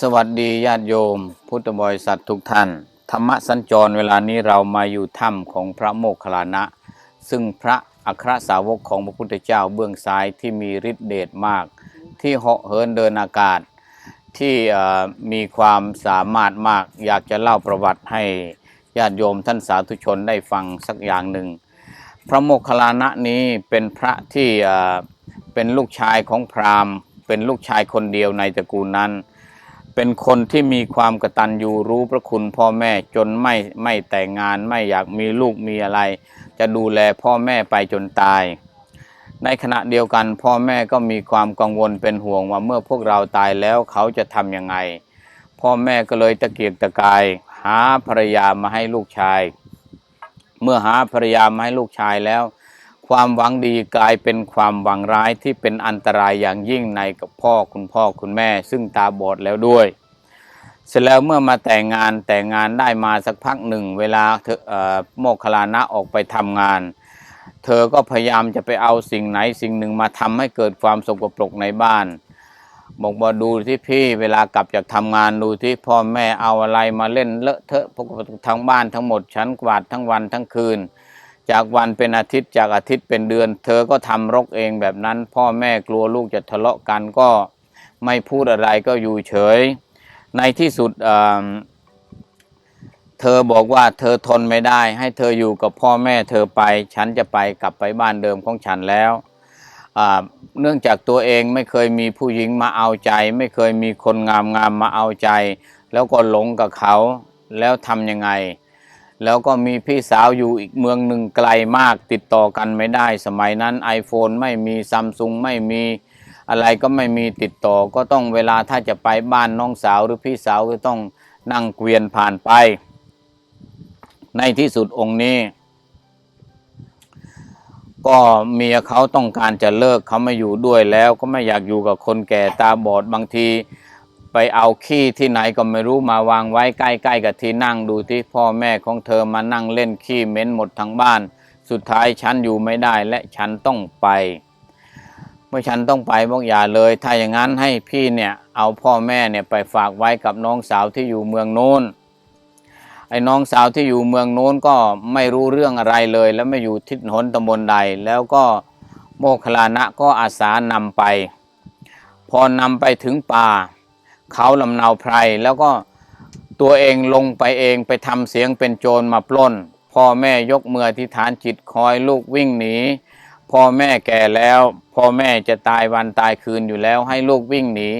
สวัสดีญาติโยม พุทธบริษัททุกท่าน ธรรมสัญจรเวลานี้เรามาอยู่ถ้ำของพระโมคคัลลานะ ซึ่งพระอัครสาวกของพระพุทธเจ้าเบื้องซ้ายที่มีฤทธิเดชมาก ที่เหาะเหินเดินอากาศ ที่มีความสามารถมาก อยากจะเล่าประวัติให้ญาติโยมท่านสาธุชนได้ฟังสักอย่างหนึ่ง พระโมคคัลลานะนี้เป็นพระที่เป็นลูกชายของพราหมณ์ เป็นลูกชายคนเดียวในตระกูลนั้น เป็นคนที่มีความกตัญญูรู้พระคุณพ่อแม่จนไม่ไม่แต่งงานไม่อยากมีลูกมีอะไร จะดูแลพ่อแม่ไปจนตาย ในขณะเดียวกันพ่อแม่ก็มีความกังวลเป็นห่วงว่าเมื่อพวกเราตายแล้วเขาจะทำยังไง พ่อแม่ก็เลยตะเกียกตะกาย หาภรรยามาให้ลูกชาย เมื่อหาภรรยามาให้ลูกชายแล้ว ความหวังดีกลายเป็นความหวังร้ายที่เป็นอันตรายอย่างยิ่งในกับพ่อคุณพ่อคุณแม่ ซึ่งตาบอดแล้วด้วย เสร็จแล้วเมื่อมาแต่งงานแต่งงานได้มาสักพักหนึ่ง เวลาเธออโมคลานะออกไปทำงาน เธอก็พยายามจะไปเอาสิ่งไหนสิ่งหนึ่งมาทำให้เกิดความสกปรกในบ้าน บอกว่าดูที่พี่เวลากลับจากทำงานดูที่พ่อแม่เอาอะไรมาเล่นเลอะเทอะพวกทั้งบ้านทั้งหมดฉันกวาดทั้งวันทั้งคืน จากวันเป็นอาทิตย์จากอาทิตย์เป็นเดือน เธอก็ทำรกเองแบบนั้น พ่อแม่กลัวลูกจะทะเลาะกันก็ไม่พูดอะไรก็อยู่เฉย ในที่สุดเเธอบอกว่าเธอทนไม่ได้ ให้เธออยู่กับพ่อแม่เธอไป ฉันจะไปกลับไปบ้านเดิมของฉันแล้วเนื่องจากตัวเองไม่เคยมีผู้หญิงมาเอาใจ ไม่เคยมีคนงามๆมาเอาใจ แล้วก็หลงกับเขาแล้วทำยังไง แล้วก็มีพี่สาวอยู่อีกเมืองหนึ่งไกลมากติดต่อกันไม่ได้ สมัยนั้น iPhone ไม่มีซัมซุงไม่มีอะไรก็ไม่มีติดต่อ ก็ต้องเวลาถ้าจะไปบ้านน้องสาวหรือพี่สาวก็ต้องนั่งเกวียนผ่านไป ในที่สุดองค์นี้ ก็เมียเขาต้องการจะเลิกเขาไม่อยู่ด้วยแล้ว ก็ไม่อยากอยู่กับคนแก่ตาบอดบางที ไปเอาขี้ที่ไหนก็ไม่รู้มาวางไว้ใกล้ๆกับที่นั่งดูที่พ่อแม่ของเธอมานั่งเล่นขี้เหม็นหมดทั้งบ้าน สุดท้ายฉันอยู่ไม่ได้และฉันต้องไป เมื่อฉันต้องไปบอกอย่าเลย ถ้าอย่างนั้นให้พี่เนี่ยเอาพ่อแม่เนี่ยไปฝากไว้กับน้องสาวที่อยู่เมืองโน้นไอ้น้องสาวที่อยู่เมืองโน้นก็ไม่รู้เรื่องอะไรเลย แล้วไม่อยู่ทิศหนตำบลใด แล้วก็โมคลานะก็อาสานำไป พอนำไปถึงป่า เขาลำเนาไพรแล้วก็ตัวเองลงไปเองไปทำเสียงเป็นโจรมาปล้น พ่อแม่ยกมืออธิษฐานจิตคอยลูกวิ่งหนี พ่อแม่แก่แล้ว พ่อแม่จะตายวันตายคืนอยู่แล้วให้ลูกวิ่งหนี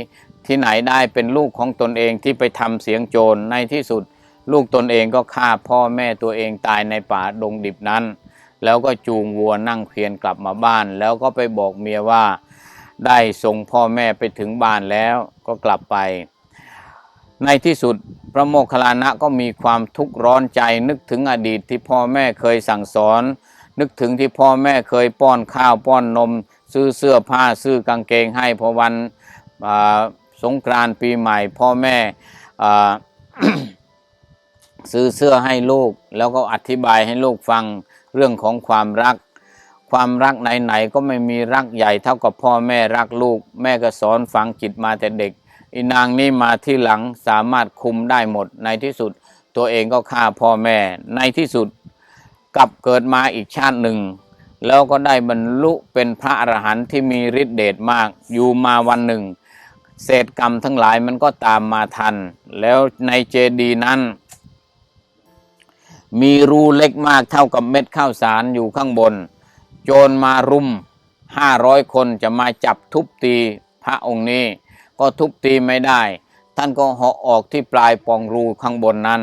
ที่ไหนได้เป็นลูกของตนเองที่ไปทำเสียงโจรในที่สุด ลูกตนเองก็ฆ่าพ่อแม่ตัวเองตายในป่าดงดิบนั้น แล้วก็จูงวัวนั่งเพียนกลับมาบ้าน แล้วก็ไปบอกเมียว่า ได้ส่งพ่อแม่ไปถึงบ้านแล้วก็กลับไป ในที่สุดพระโมคคัลลานะก็มีความทุกข์ร้อนใจนึกถึงอดีตที่พ่อแม่เคยสั่งสอน นึกถึงที่พ่อแม่เคยป้อนข้าวป้อนนม ซื้อเสื้อผ้าซื้อกางเกงให้พอวันสงกรานต์ปีใหม่ พ่อแม่ซื้อเสื้อให้ลูก แล้วก็อธิบายให้ลูกฟังเรื่องของความรัก ความรักไหนๆก็ไม่มีรักใหญ่เท่ากับพ่อแม่รักลูก แม่ก็สอนฝังจิตมาแต่เด็กอีนางนี่มาที่หลังสามารถคุมได้หมดในที่สุด ตัวเองก็ฆ่าพ่อแม่ ในที่สุดกลับเกิดมาอีกชาติหนึ่ง แล้วก็ได้บรรลุเป็นพระอรหันต์ที่มีฤทธิเดชมากอยู่มาวันหนึ่ง เศษกรรมทั้งหลายมันก็ตามมาทัน แล้วในเจดีนั้น มีรูเล็กมากเท่ากับเม็ดข้าวสารอยู่ข้างบน โจรมารุมห้าร้อยคนจะมาจับทุบตีพระองค์นี้ ก็ทุบตีไม่ได้ ท่านก็เหาะออกที่ปลายปองรูข้างบนนั้น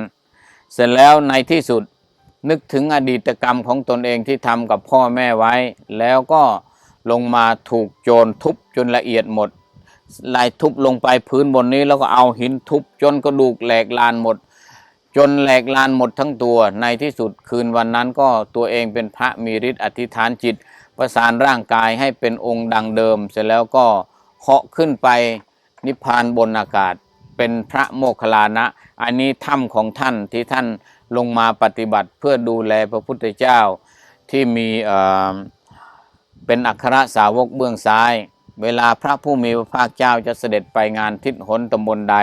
เสร็จแล้วในที่สุดนึกถึงอดีตกรรมของตนเองที่ทำกับพ่อแม่ไว้ แล้วก็ลงมาถูกโจรทุบจนละเอียดหมดลายทุบลงไปพื้นบนนี้แล้วก็เอาหินทุบจนกระดูกแหลกลานหมด จนแหลกลานหมดทั้งตัว ในที่สุดคืนวันนั้นก็ตัวเองเป็นพระมีฤทธิ์อธิษฐานจิต ประสานร่างกายให้เป็นองค์ดังเดิม เสร็จแล้วก็เหาะขึ้นไปนิพพานบนอากาศ เป็นพระโมคคัลลานะ อันนี้ถ้ำของท่านที่ท่านลงมาปฏิบัติเพื่อดูแลพระพุทธเจ้าที่มีเอ่อเป็นอัครสาวกเบื้องซ้าย เวลาพระผู้มีพระภาคเจ้าจะเสด็จไปงานทิศหนตำบลใด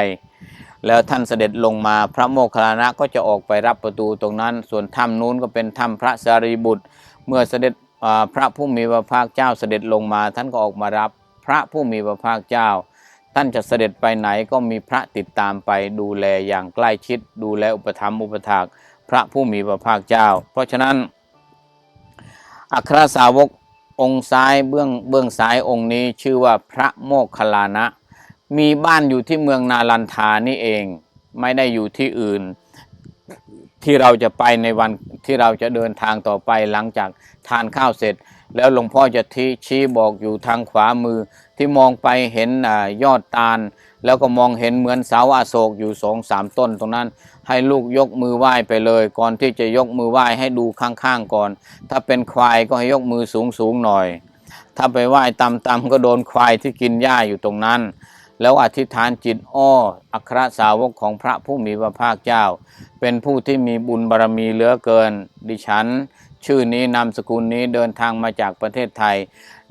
แล้วท่านเสด็จลงมาพระโมคคัลลานะก็จะออกไปรับประตูตรงนั้น ส่วนถ้ำนู้นก็เป็นถ้ำพระสารีบุตร เมื่อเสด็จพระผู้มีพระภาคเจ้าเสด็จลงมา ท่านก็ออกมารับพระผู้มีพระภาคเจ้า ท่านจะเสด็จไปไหนก็มีพระติดตามไปดูแลอย่างใกล้ชิด ดูแลอุปถัมอุปถากพระผู้มีพระภาคเจ้า เพราะฉะนั้น อัครสาวกองค์ซ้ายเบื้องเบื้องซ้ายองค์นี้ชื่อว่าพระโมคคัลลานะ มีบ้านอยู่ที่เมืองนาลันทานี่เอง ไม่ได้อยู่ที่อื่น ที่เราจะไปในวันที่เราจะเดินทางต่อไปหลังจากทานข้าวเสร็จ แล้วหลวงพ่อจะที่ชี้บอกอยู่ทางขวามือ ที่มองไปเห็นอยอดตาล แล้วก็มองเห็นเหมือนเสาอโศกอยู่สองสามต้นตรงนั้น ให้ลูกยกมือไหว้ไปเลย ก่อนที่จะยกมือไหว้ให้ดูข้างๆก่อน ถ้าเป็นควายก็ให้ยกมือสูงๆหน่อย ถ้าไปไหว้ต่ำๆก็โดนควายที่กินหญ้าอยู่ตรงนั้น แล้วอธิษฐานจิตอ้ออัครสาวกของพระผู้มีพระภาคเจ้า เป็นผู้ที่มีบุญบารมีเหลือเกิน ดิฉัน ชื่อนี้นามสกุลนี้เดินทางมาจากประเทศไทย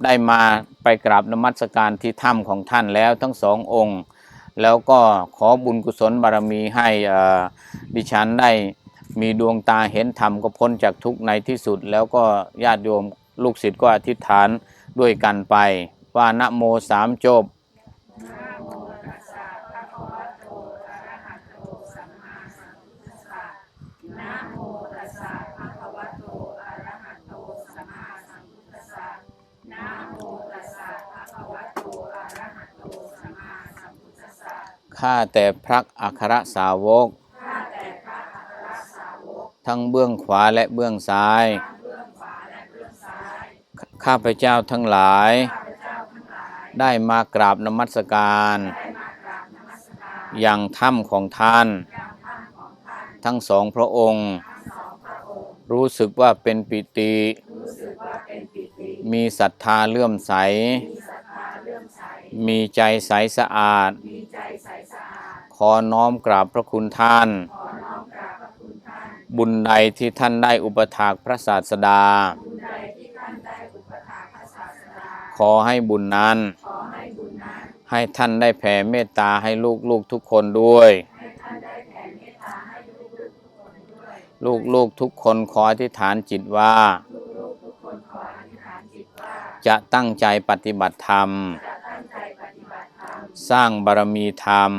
ได้มาไปกราบนมัสการที่ถ้ำของท่านแล้วทั้งสององค์ แล้วก็ขอบุญกุศลบารมีให้อ่อดิฉันได้มีดวงตาเห็นธรรมก็พ้นจากทุกในที่สุด แล้วก็ญาติโยมลูกศิษย์ก็อธิษฐานด้วยกันไป ว่านะโมสามจบ ข้าแต่พระอัครสาวก ทั้งเบื้องขวาและเบื้องซ้าย ข้าพเจ้าทั้งหลาย ได้มากราบนมัสการ อย่างถ้ำของท่าน ทั้งสองพระองค์ รู้สึกว่าเป็นปิติ มีศรัทธาเลื่อมใส มีใจใสสะอาด ขอน้อมกราบพระคุณท่าน บุญใดที่ท่านได้อุปถากพระศาสดาขอให้บุญนั้นให้ท่านได้แผ่เมตตาให้ลูกๆทุกคนด้วย ลูกๆทุกคนขออธิษฐานจิตว่าจะตั้งใจปฏิบัติธรรม สร้างบารมีธรรม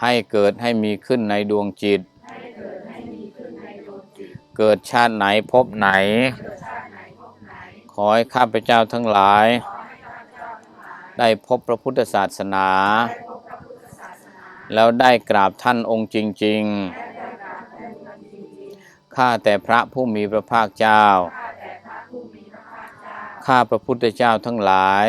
ให้เกิดให้มีขึ้นในดวงจิต เกิดชาติไหนพบไหน ขอให้ข้าพเจ้าทั้งหลาย ได้พบพระพุทธศาสนา แล้วได้กราบท่านองค์จริง ๆ ข้าแต่พระผู้มีพระภาคเจ้า ข้าพระพุทธเจ้าทั้งหลาย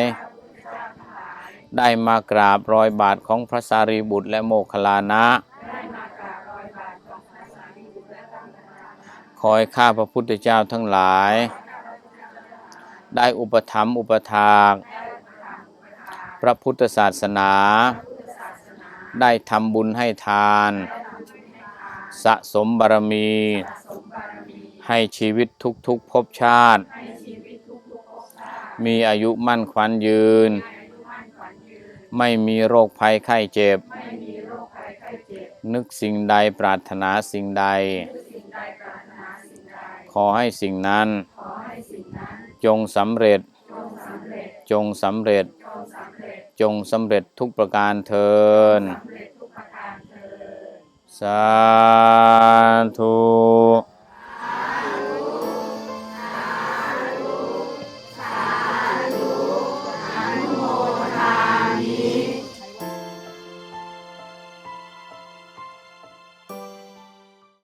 ได้มากราบรอยบาทของพระสารีบุตรและโมคลานะขอให้ข้าพระพุทธเจ้าทั้งหลาย ได้อุปถัมภ์อุปถากพระพุทธศาสนา ได้ทำบุญให้ทาน สะสมบารมี ให้ชีวิตทุกๆภพชาติ มีอายุมั่นขวัญยืน ไม่มีโรคภัยไข้เจ็บ นึกสิ่งใดปรารถนาสิ่งใด ขอให้สิ่งนั้น จงสำเร็จ จงสำเร็จ จงสำเร็จทุกประการเทินสาธุ